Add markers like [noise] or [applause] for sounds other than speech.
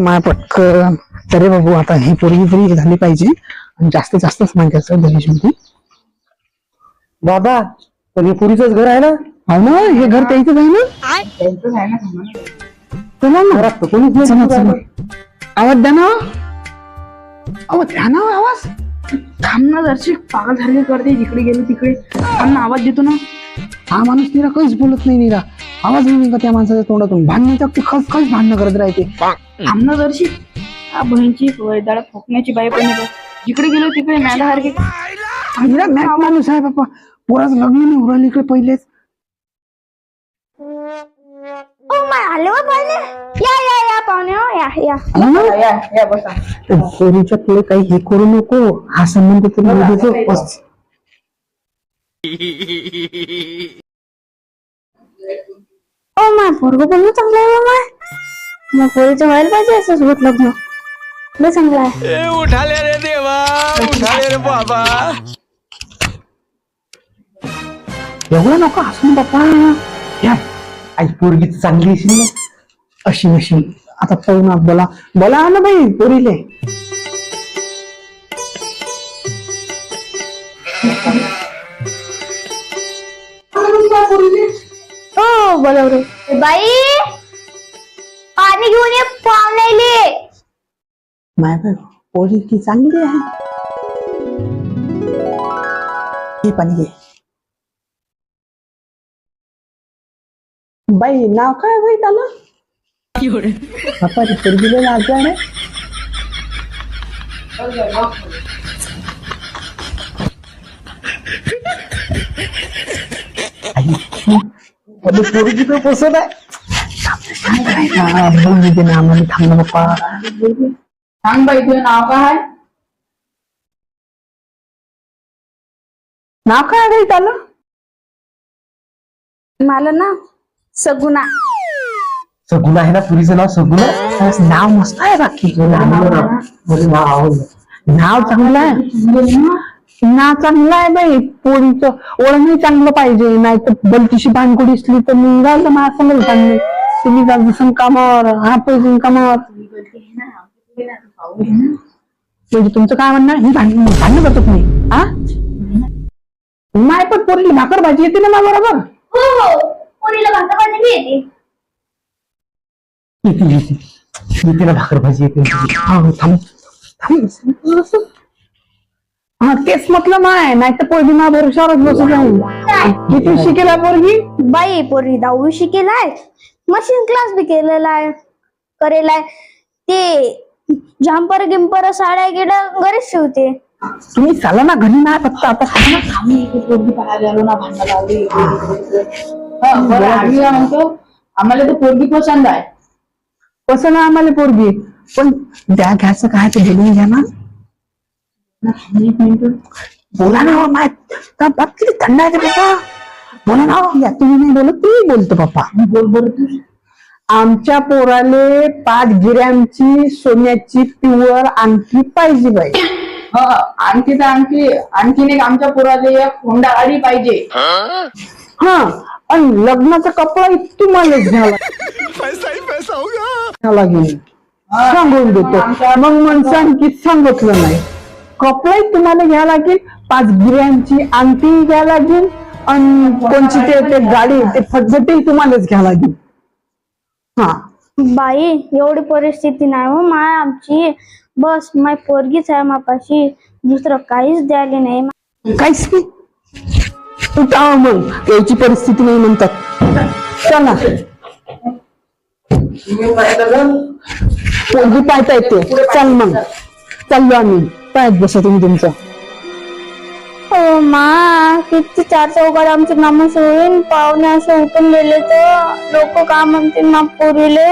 माय पटकन. तरी बाबू आता ही पोरगी तरी झाली पाहिजे. आणि जास्त जास्तच मागायचं गणेशमध्ये बाबा पण हे पुरीच घर आहे ना? हो ना हे घर त्याचं आहे ना? चला ना. घरात तर कोणीच नाही चला, चला. आवाज द्या ना. अहो द्या ना आवाज. थांब ना जरशी पागल सारखे करते जिकडे गेलो तिकडे. थांब ना आवाज देतो ना. हा माणूस निरा काहीच बोलत नाही निरा. आवाज नाही का त्या माणसाच्या तोंडातून भांडण्याच्या ती खस खस भांडणं करत राहते. थांब ना जरशी हा बहिणची वैदाळ फोकण्याची बाई पण येते. जिकडे गेलो तिकडे मॅदा सारखे. निरा मॅट माणूस आहे बाप्पा. पोराचं लग्न नाही उराली इकडे पहिलेच. ओ माय आले वा पाहुणे. या या या पाहुणे हो, या या. त्या पोरीच्या पुढे काही हे करू नको. हा संबंध तरी [laughs] मुलीचं बस. ओ माय पोरग पण चांगला आहे बा माय मग पोरीचं व्हायला पाहिजे असं सोबत लग्न. लय चांगला आहे. उठाले रे देवा उठाले रे बाबा. एवढं नको हसून बाप्पा. या आई पोरगी चांगली असेल ना? अशी नशी. आता पाहू ना बोला. बोला ना बाई पोरीले. हो बरोबर बाई. पाणी घेऊन ये पाहुण्याले. माय की चांगली आहे. हे पाणी घे. बाई नाव काय बाई त्याला? पोरगीला आहे पण पोरगी तर पसंत आहे बोलू दे ना आम्हाला थांब ना बाप्पा सांग बाई तुझं नाव काय नाव काय बाई त्याला मला ना सगुना सगुण आहे ना पुरीचं नाव सगुण नाव मस्त आहे बाकी नाव चांगलं आहे नाव चांगलं आहे बाई पोरीचं ओळखही चांगलं पाहिजे नाही तर बलतीशी भानकुडी असली तर मी झालं मला समज भांडणे तुम्ही जाऊ संकामावर हा पैसे कामावर. म्हणजे तुमचं काय म्हणणं? ही भांडण भांडणं करतो तुम्ही. हा माय पण पोरीला भाकर भाजी येते ना बरोबर? हो हो. पोरीला भाकर भाजी येते. ना भाकर भाजी येते. हो, थांब थांब. हा तेच म्हटलं नाही नाही तर पोरगी मा भरोशावरच बसू जाऊन. किती शिकेला पोरगी? बाई पोरी दहावी शिकेलाय मशीन क्लास बी केलेला आहे. करेलाय. ते जम्पर गिम्पर साड्या गिड्या घरीच शिवते. तुम्ही चाला ना घरी नाही फक्त आता आम्ही इथे पोरगी पाहायला आलो ना भांडण लावली. हा, बरं आम्ही काय म्हणतो आम्हाला तर पोरगी पसंत आहे. कसं ना आम्हाला पोरगी. पण द्या घ्यायचं काय ते बोलून घ्या ना. एक मिनिट बोला ना हो, माय का बाप किती थंड आहे ते पप्पा बोला ना हो. या तुम्ही नाही बोलत तुम्ही बोलतो पप्पा बोल बरं तू आमच्या पोराले पाच गिऱ्यांची सोन्याची प्युअर आणखी पाहिजे बाई. हा आणखी तर आणखी आणखीन एक आमच्या पोराला एक होंडा गाडी पाहिजे. हा आणि लग्नाचा कपडा तुम्हालाच घ्यावा पैसा ही पैसा होगा. घ्यावा लागेल सांगून देतो. मग म्हणसान की सांगितलं नाही. कपडे तुम्हाला घ्या लागेल. पाच गिऱ्यांची अंगठी घ्या लागेल. आणि कोणची ते ते गाडी ते फटफटी तुम्हालाच घ्या लागेल. हा. बाई एवढी परिस्थिती नाही हो माय आमची. बस माय पोरगीच आहे मापाशी. दुसरं काहीच द्यायला नाही. काहीच नाही. तू टाळ मग. याची परिस्थिती नाही म्हणतात. चला. पोरगी पाहता येते चल मग. चाललो आम्ही. पाहत बसा तुम्ही तुमचं हो मा किती चार चौकात आमचे नामस होईल पाहुणे असं उठून गेले तर लोक का म्हणतील ना पोरीले